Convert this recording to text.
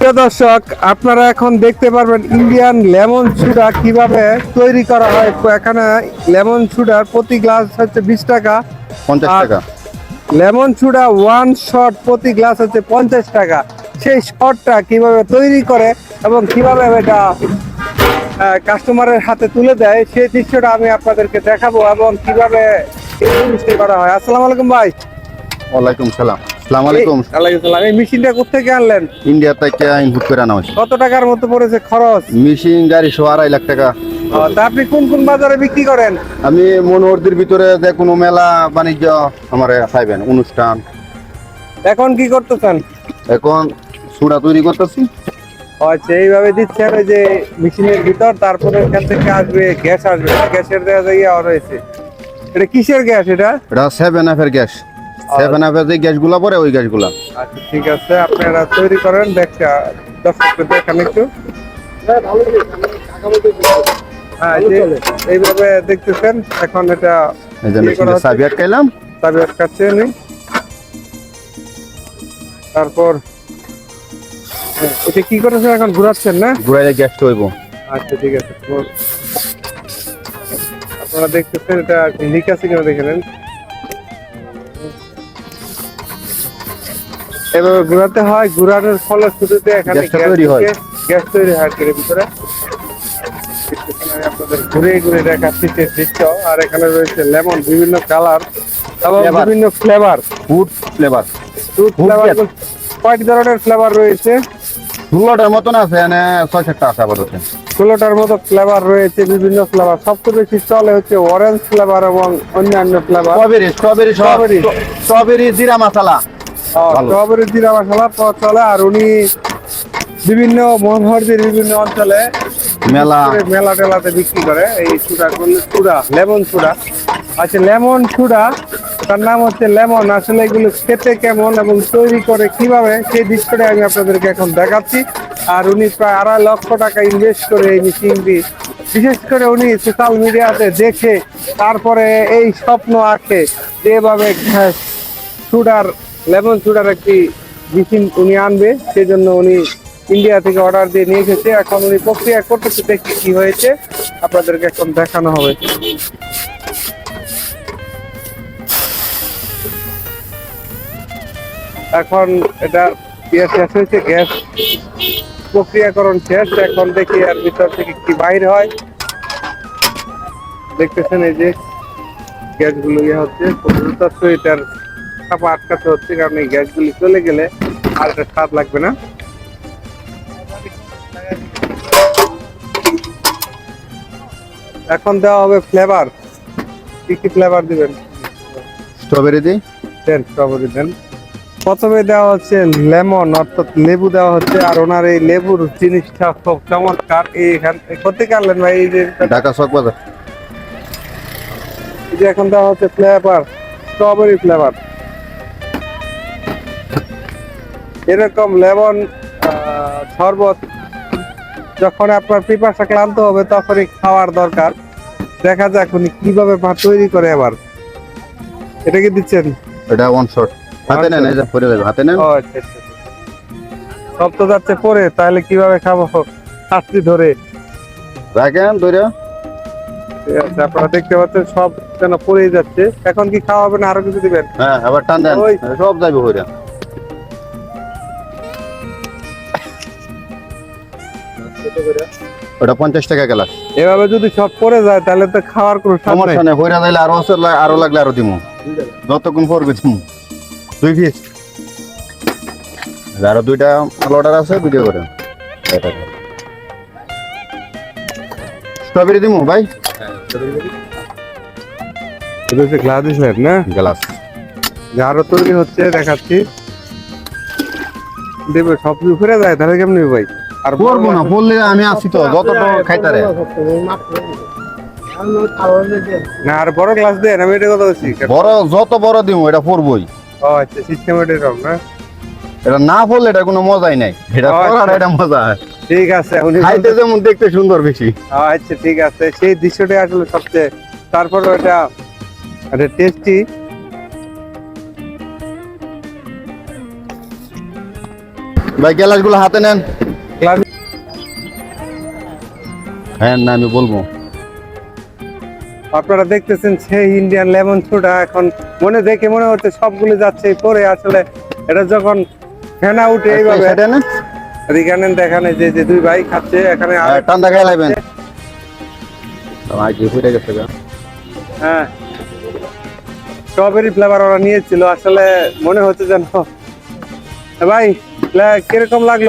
প্রিয় দর্শক আপনারা এখন দেখতে পারবেন ইন্ডিয়ান লেমন সুডা কীভাবে তৈরি করা হয়। এখানে লেমন সুডার প্রতি গ্লাস হচ্ছে বিশ টাকা। পঞ্চাশ টাকা। লেমন সুডা ওয়ান শট প্রতি গ্লাস হচ্ছে পঞ্চাশ টাকা। সেই শটটা কীভাবে তৈরি করে এবং কীভাবে এটা কাস্টমারের হাতে তুলে দেয় সেই দৃশ্যটা আমি আপনাদেরকে দেখাবো এবং কীভাবে করা হয়। আসসালামু আলাইকুম ভাই। ওয়ালাইকুম সালাম। সালাম আলাইকুম। ওয়ালাইকুম সালাম। এই মেশিনটা আনলেন? ইন্ডিয়া থেকে ইনপুট করে আনা হয়েছে। কত টাকার মতো পড়েছে খরচ? মেশিন গাড়ি সহ আড়াই লাখ টাকা। তা আপনি কোন কোন বাজারে বিক্রি করেন? আমি মনোহরদের ভিতরে যে কোনো মেলা বাণিজ্য আমার পাইবেন অনুষ্ঠান। এখন কি করতেছেন? এখন সুড়া তৈরি করতেছি। আচ্ছা এইভাবে দিচ্ছেন ওই যে মেশিনের ভিতর তারপরে এখান থেকে আসবে গ্যাস আসবে। গ্যাসের দেওয়া জায়গা রয়েছে। এটা কিসের গ্যাস এটা? এটা সেভেন এফ এর গ্যাস। সেভেন এর যে গ্যাসগুলা পরে ওই গ্যাসগুলা। আচ্ছা ঠিক আছে আপনারা তৈরি করেন দেখা দর্শকদের দেখান একটু। হ্যাঁ এইভাবে দেখতেছেন এখন এটা। চাবি আটকাইলাম চাবি আটকাচ্ছে উনি। তারপর হ্যাঁ, এটা কি করেছেন এখন? ঘুরাচ্ছেন না? ঘুরাইলে গ্যাসটা হইব আচ্ছা ঠিক আছে। আপনারা দেখতেছেন এটা লিক আছে কিনা দেখে নেন। এভাবে ঘুরাতে হয় ঘুরানোর ফলে শুরুতে এখানে গ্যাস তৈরি হয়। গ্যাস তৈরি হয় এর ভিতরে। আপনাদের ঘুরে ঘুরে দেখাচ্ছি যে দৃশ্য। আর এখানে রয়েছে লেমন বিভিন্ন কালার এবং বিভিন্ন flavour food flavour Fruit flavour কয়েক ধরনের ফ্লেভার রয়েছে। ষোলোটার মতন আছে এনে ছয় সাতটা আছে আপাতত। ষোলোটার মতো ফ্লেভার রয়েছে বিভিন্ন ফ্লেভার সবচেয়ে বেশি চলে হচ্ছে অরেঞ্জ ফ্লেভার এবং অন্যান্য flavour strawberry strawberry Strawberry. Strawberry জিরা মশলা। স্ট্রবেরি জিরা মশলা প- চলে আর উনি বিভিন্ন মনোহরদের বিভিন্ন অঞ্চলে মেলা। মেলা টেলাতে বিক্রি করে এই করলে সুডা লেমন সুডা আচ্ছা লেমন সুডা তার নাম হচ্ছে লেমন। আসলে এগুলো খেতে কেমন এবং তৈরি করে কীভাবে সেই দৃশ্যটা আমি আপনাদেরকে এখন দেখাচ্ছি। আর উনি প্রায় আড়াই লক্ষ টাকা ইনভেস্ট করে এই মেশিনটি বিশেষ করে উনি সোশ্যাল মিডিয়াতে দেখে তারপরে এই স্বপ্ন আঁকে যে এভাবে সুডার লেমন সুডার একটি মেশিন উনি আনবে সেই জন্য উনি ইন্ডিয়া থেকে অর্ডার দিয়ে নিয়ে এসেছে। এখন উনি প্রক্রিয়া করতেছে, দেখি কি হয়েছে। আপনাদেরকে এখন দেখানো হবে। এখন এটা ইয়ে শেষ হয়েছে, গ্যাস প্রক্রিয়াকরণ শেষ। এখন দেখি আর ভিতর থেকে কি বাইর হয়। দেখতেছেন এই যে গ্যাসগুলো ইয়ে হচ্ছে দ্রুত এটার চাপা আটকাতে হচ্ছে কারণ এই গ্যাসগুলি চলে গেলে আর এটা স্বাদ লাগবে না। এখন দেওয়া হবে ফ্লেভার কি কি ফ্লেভার দিবেন? স্ট্রবেরি দিই। দেন স্ট্রবেরি দেন। প্রথমে দেওয়া হচ্ছে লেমন অর্থাৎ লেবু দেওয়া হচ্ছে আর ওনার এই লেবুর জিনিসটা খুব চমৎকার। এইখান কোথেকে আনলেন ভাই? এই যে ঢাকা চক বাজার। এই যে এখন দেওয়া হচ্ছে ফ্লেভার স্ট্রবেরি ফ্লেভার এরকম লেমন শরবত যখন আপনার পিপাসা ক্লান্ত হবে তখনই খাওয়ার দরকার। দেখা যাক উনি কীভাবে ভাত তৈরি করে এবার এটা কি দিচ্ছেন? এটা ওয়ান শট হাতে নেন যে পরে যাবে হাতে নেন। ও আচ্ছা আচ্ছা সব তো যাচ্ছে পরে তাহলে কীভাবে খাব? শাস্তি ধরে। রাখেন ধরে। আপনারা দেখতে পাচ্ছেন সব যেন পড়েই যাচ্ছে। এখন কি খাওয়া হবে না আরও কিছু দিবেন? হ্যাঁ আবার টান দেন। সব যাবে হইরা ওটা পঞ্চাশ টাকা গেলাস। এভাবে যদি সব পড়ে যায় তাহলে তো খাওয়ার কোনো সমস্যা নেই। হইরা যাইলে আরও আরও লাগলে আরও দিমু। যতক্ষণ পড়বে দিমু। দুই পিস আরও দুইটা অর্ডার আছে ভিডিও করে। স্ট্রবেরি দিমু ভাই? এটা হচ্ছে গ্লাস দিছিলেন না গ্লাস। আরও তৈরি হচ্ছে দেখাচ্ছি। দেবে সব কিছু ফিরে যায় তাহলে কেমনি ভাই? আর করব না বললে আমি আছি তো যতটা খাইতারে। না আর বড় গ্লাস দেন আমি এটা কথা বলছি। বড় যত বড় দিমু এটা পড়বই ও আচ্ছা সিস্টেম এরকম না? এটা না পড়লে এটা কোনো মজাই নাই। এটা আচ্ছা। পড়ার এটা মজা। ঠিক আছে উনি খাইতে যেমন দেখতে সুন্দর বেশি। আচ্ছা ঠিক আছে। সেই দৃশ্যটাই আসলে সবচেয়ে তারপর এটা এটা টেস্টি ভাই গ্লাসগুলো হাতে নেন। হ্যাঁ না আমি বলব। আপনারা দেখতেছেন সেই ইন্ডিয়ান লেমন সোডা এখন মনে দেখে মনে হচ্ছে সবগুলো যাচ্ছে পরে আসলে এটা যখন ফেনা উঠে এইভাবে সেটা নেন এখানে দেখানে যে যে দুই ভাই খাচ্ছে এখানে আর হ্যাঁ, ঠান্ডা খেয়ে লাগবেন আগে ফুটে গেছে হ্যাঁ স্ট্রবেরি ফ্লেভার ওরা নিয়েছিল আসলে মনে হচ্ছে যেন ভাই কীরকম লাগল?